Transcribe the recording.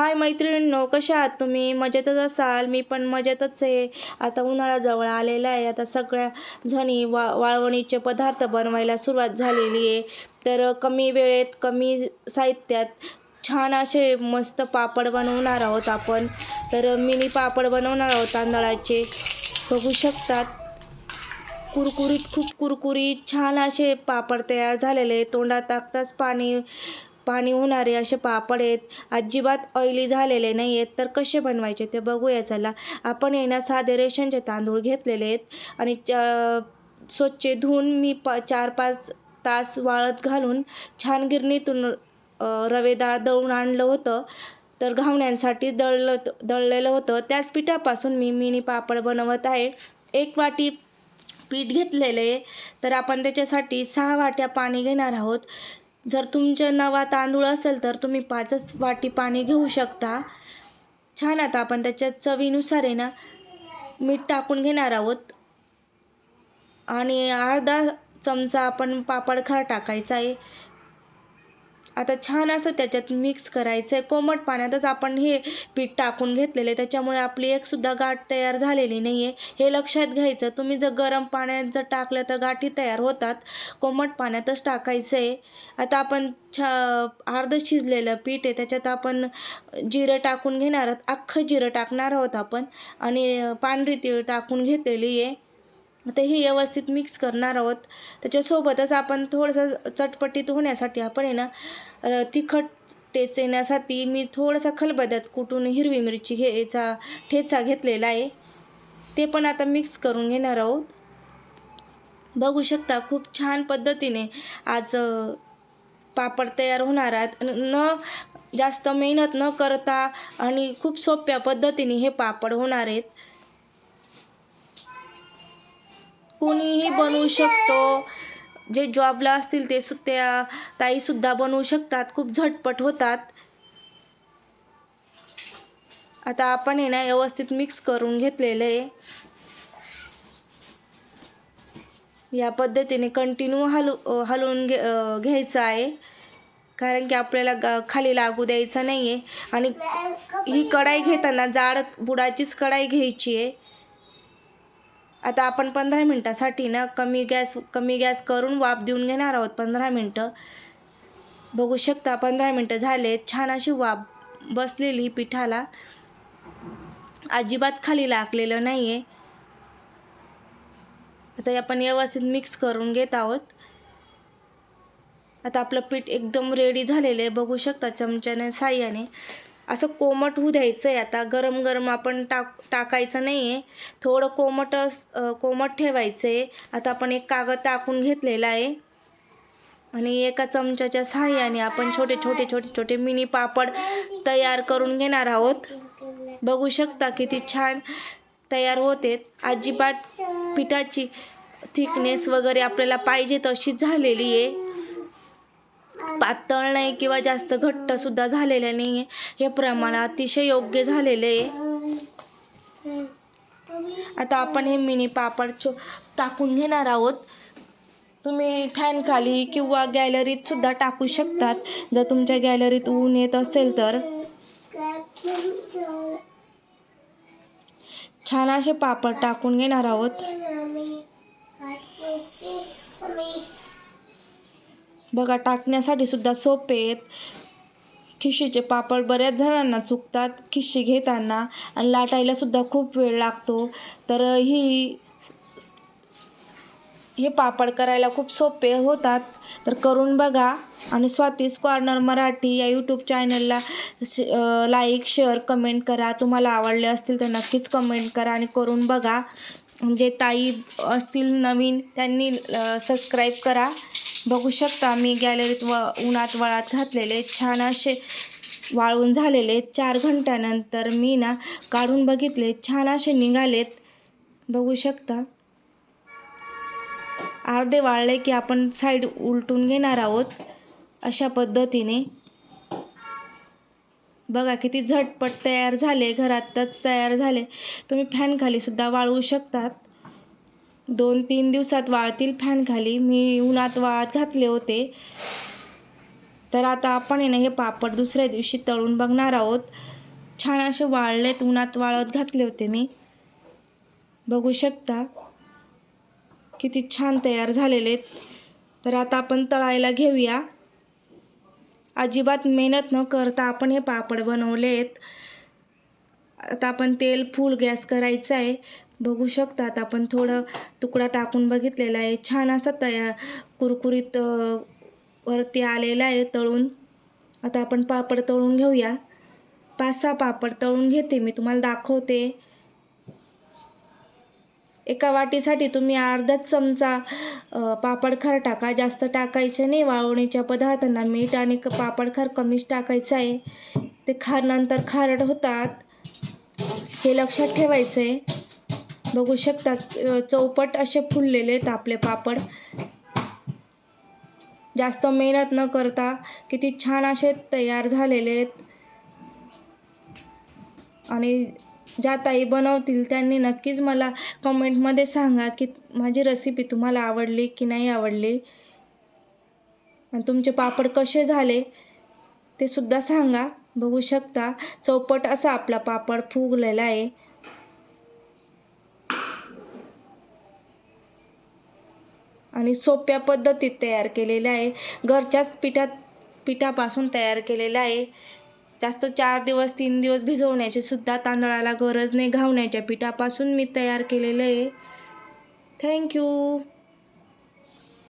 हाय मैत्रिणींनो कशा आहात तुम्ही? मजेतच असाल? मी पण मजेतच आहे. आता उन्हाळा जवळ आलेला आहे. आता सगळ्या जणी वा वाळवणीचे पदार्थ बनवायला सुरुवात झालेली आहे. तर कमी वेळेत कमी साहित्यात छान असे मस्त पापड बनवणार आहोत आपण. तर मिनी पापड बनवणार आहोत तांदळाचे. बघू शकतात. कुरकुरीत खूप कुरकुरीत छान असे पापड तयार झालेले तोंडात टाकताच पाणी पाणी होणारे असे पापड आहेत. अजिबात ऑइली झालेले नाही आहेत. तर कसे बनवायचे ते बघूया. चला आपण आहे ना साधे रेशनचे तांदूळ घेतलेले आहेत. आणि च स्वच्छ धुवून मी प चार पाच तास वाळत घालून छान गिरणीतून रवेदार दळून आणलं होतं. तर घावण्यांसाठी दळलं दळलेलं होतं. त्याच पिठापासून मी मिनी पापड बनवत आहे. एक वाटी पीठ घेतलेलं आहे. तर आपण त्याच्यासाठी सहा वाट्या पाणी घेणार आहोत. जर तुमच्या नवा तांदूळ असेल तर तुम्ही पाचच वाटी पाणी घेऊ शकता. छान आता आपण त्याच्या चवीनुसार आहे ना मीठ टाकून घेणार आहोत. आणि अर्धा चमचा आपण पापड खार टाकायचा आहे. आता छान असं त्याच्यात मिक्स करायचं आहे कोमट पाण्यातच आपण हे पीठ टाकून घेतलेलं आहे. त्याच्यामुळे आपली एकसुद्धा गाठ तयार झालेली नाही आहे हे लक्षात घ्यायचं तुम्ही जर गरम पाण्यात जर टाकलं तर गाठी तयार होतात. कोमट पाण्यातच टाकायचं आहे आता आपण छा अर्धं शिजलेलं पीठ आहे. त्याच्यात आपण जिरं टाकून घेणार आहोत. अख्खं जिरं टाकणार आहोत आपण. आणि पांढरी तीळ टाकून घेतलेली आहे. ते हे व्यवस्थित मिक्स करणार आहोत. त्याच्यासोबतच आपण थोडंसं चटपटीत होण्यासाठी आपण आहे ना तिखट टेस्ट येण्यासाठी मी थोडासा खलबद्यात कुटून हिरवी मिरची घ्यायचा ठेचा घेतलेला आहे. ते पण आता मिक्स करून घेणार आहोत. बघू शकता खूप छान पद्धतीने आज पापड तयार होणार आहेत. न जास्त मेहनत न करता आणि खूप सोप्या पद्धतीने हे पापड होणार आहेत. कुणीही बनवू शकतो. जे जॉबला असतील ते सु त्या ताईसुद्धा बनवू शकतात. खूप झटपट होतात. आता आपण हे ना व्यवस्थित मिक्स करून घेतलेलं आहे. या पद्धतीने कंटिन्यू हलू हलवून घे घ्यायचं आहे. कारण की आपल्याला गा खाली लागू द्यायचं नाही आहे आणि ही कढाई घेताना जाड बुडाचीच कढाई घ्यायची आहे. आता आपण पंधरा मिनटासाठी ना कमी गॅस कमी गॅस करून वाफ देऊन घेणार आहोत पंधरा मिनटं. बघू शकता पंधरा मिनटं झाले छान अशी वाफ बसलेली पिठाला. अजिबात खाली लागलेलं नाही आहे आता हे आपण व्यवस्थित मिक्स करून घेत आहोत. आता आपलं पीठ एकदम रेडी झालेलं आहे. बघू शकता चमच्याने साह्याने. असं कोमट होऊ द्यायचं आहे आता. गरम गरम आपण टाक टाकायचं नाही आहे थोडं कोमट कोमट ठेवायचं आहे आता आपण एक कागद टाकून घेतलेला आहे. आणि एका चमच्याच्या सहाय्याने आपण छोटे छोटे छोटे छोटे मिनी पापड तयार करून घेणार आहोत. बघू शकता किती छान तयार होते. अजिबात पिठाची थिकनेस वगैरे आपल्याला पाहिजे तशीच झालेली आहे. पातळ नाही किंवा जास्त घट्ट सुद्धा झालेलं नाही आहे हे प्रमाण अतिशय योग्य झालेलं आहे. आता आपण हे मिनी पापड चो टाकून घेणार आहोत. तुम्ही फॅन खाली किंवा गॅलरीत सुद्धा टाकू शकतात. जर तुमच्या गॅलरीत ऊन येत असेल तर. छान असे पापड टाकून घेणार आहोत. बघा टाकण्यासाठी सुद्धा सोपे आहेत. खिशीचे पापड बऱ्याच जणांना चुकतात खिशी घेताना आणि लाटायला सुद्धा खूप वेळ लागतो. तर ही हे पापड करायला खूप सोपे होतात. तर करून बघा आणि स्वातीस कॉर्नर मराठी या यूट्यूब चॅनलला लाईक शेअर कमेंट करा. तुम्हाला आवडले असतील तर नक्कीच कमेंट करा आणि करून बघा. जे ताई असतील नवीन त्यांनी सबस्क्राईब करा. बघू शकता मी गॅलरीत व उन्हात वळात घातलेले छान असे वाळून झालेले चार घंट्यानंतर मी ना काढून बघितले छान असे निघालेत. बघू शकता. अर्धे वाळले की आपण साईड उलटून घेणार आहोत अशा पद्धतीने. बघा किती झटपट तयार झाले घरातच तयार झाले. तुम्ही फॅनखालीसुद्धा वाळवू शकतात. दोन तीन दिवसात वाळतील फॅन खाली. मी उन्हात वाळत घातले होते. तर आता आपण आहे ना हे पापड दुसऱ्या दिवशी तळून बघणार आहोत. छान असे वाळलेत उन्हात वाळत घातले होते मी. बघू शकता किती छान तयार झालेले आहेत. तर आता आपण तळायला घेऊया. अजिबात मेहनत न करता आपण हे पापड बनवले आहेत. आता आपण तेल फुल गॅस करायचं आहे. बघू शकतात आपण थोडं तुकडा टाकून बघितलेला आहे. छान असा तयार कुरकुरीत वरती आलेला आहे तळून. आता आपण पापड तळून घेऊया. पाच सहा पापड तळून घेते मी. तुम्हाला दाखवते. एका वाटीसाठी तुम्ही अर्धाच चमचा पापड खार टाका. जास्त टाकायचे नाही वाळवणीच्या पदार्थांना. मीठ आणि क- पापड खार कमीच टाकायचं आहे. ते खार नंतर खारट होतात. हे लक्षात ठेवायचं आहे बघू शकता चौपट असे फुललेले आहेत आपले पापड. जास्त मेहनत न करता किती छान असे तयार झालेले आहेत आणि ज्या ताई बनवतील त्यांनी नक्कीच मला कमेंटमध्ये सांगा की माझी रेसिपी तुम्हाला आवडली की नाही आवडली. आणि तुमचे पापड कसे झाले ते सुद्धा सांगा. बघू शकता. चौपट असा आपला पापड फुगलेला आहे. आणि सोप्या पद्धतीत तयार केलेला आहे. घरच्याच पिठात पिठापासून तयार केलेला आहे. जास्त चार दिवस तीन दिवस भिजवण्याची सुद्धा तांदळाला गरज नाही. घावण्याच्या पिठापासून मी तयार केलेलं आहे. थँक्यू